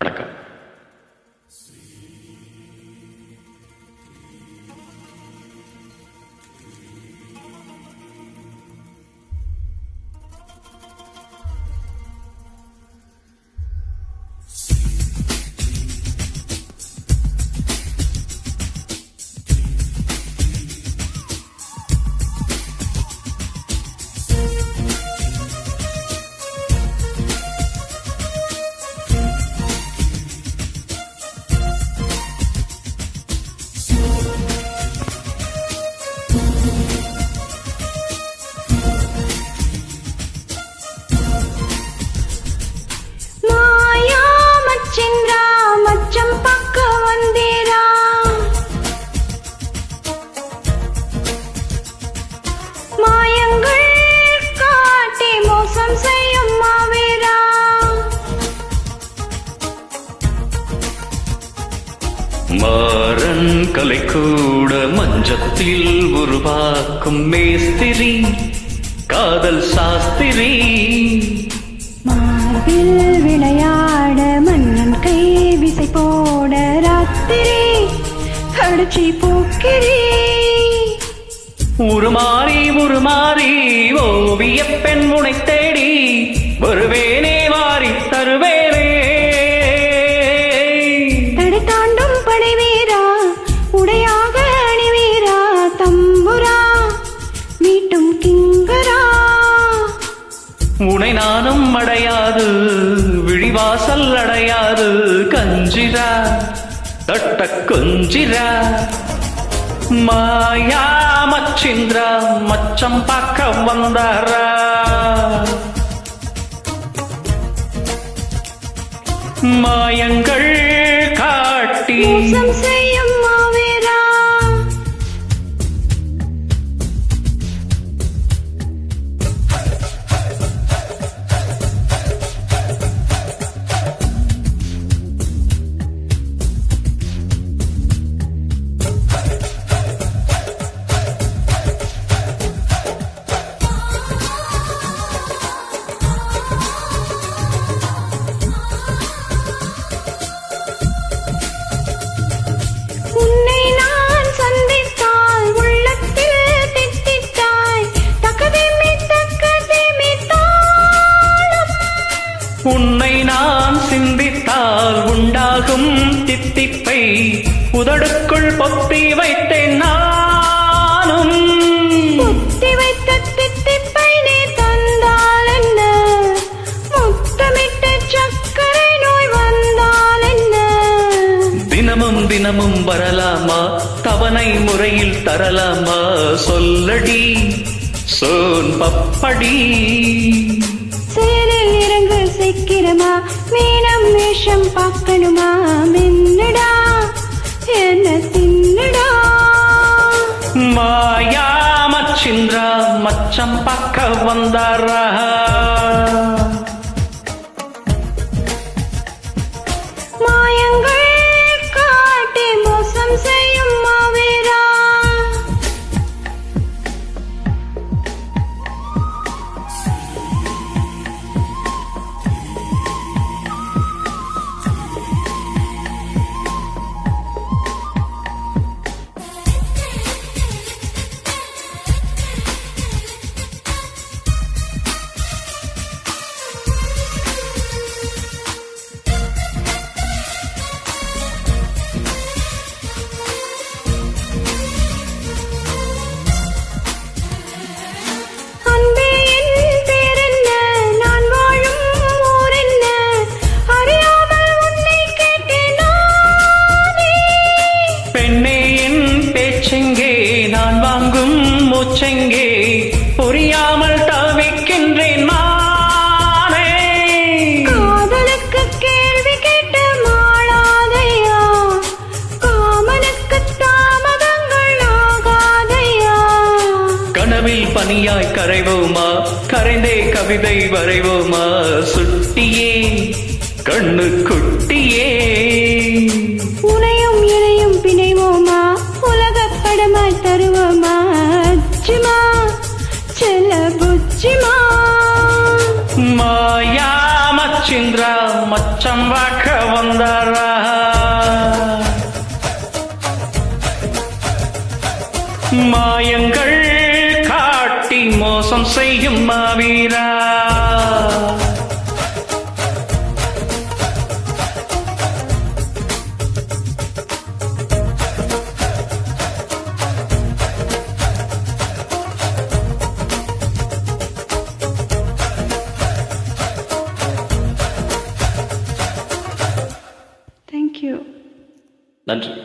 வணக்கம் மாறன் கலை கூட மஞ்சத்தில் உருவாக்கும் மேஸ்திரி காதல் சாஸ்திரி. மார்பில் விளையாட மன்னன் கை விசை போட ராத்திரி கடிச்சி போக்கிறீ உருமாறி உருமாறி ஓவிய பெண் உனை விழிவாசல் அடையாது கஞ்சிரா தட்ட கொஞ்சிரா. மாயா மச்சிந்திரா மச்சம் பார்க்க வந்தாரா. மாயங்கள் காட்டி தித்திப்பை உதடுக்குள் பொத்தி வைத்தேன் நானும். முத்தி வைத்த தித்திப்பை நீ தந்தால் என்ன? முத்தமிட்ட சர்க்கரை நோய் வந்தால் என்ன? தினமும் தினமும் வரலாமா? தவணை முறையில் தரலாமா? சொல்லடி சோன் பப்படி. சேரில் இறங்கு சீக்கிரமா. மீனம் வேஷம் பார்க்கணுமா மின்னடா என்ன தின்னடா மாயா மச்சிந்திரா மச்சம் பனியாய் கரைவோமா? கரைந்தே கவிதை வரைவோமா? சுட்டியே கண்ணு குட்டியே. உனையும் இணையும் பிணைவோமா? உலகப் படமாய் தருவோமா? அச்சுமா செல்ல புச்சிமா மாயா மச்சிந்திரா அச்சம் வாக்க வந்தாரா? மாயங்கள் மோசம் செய்யும் மாவீரா. தேங்க்யூ நன்றி.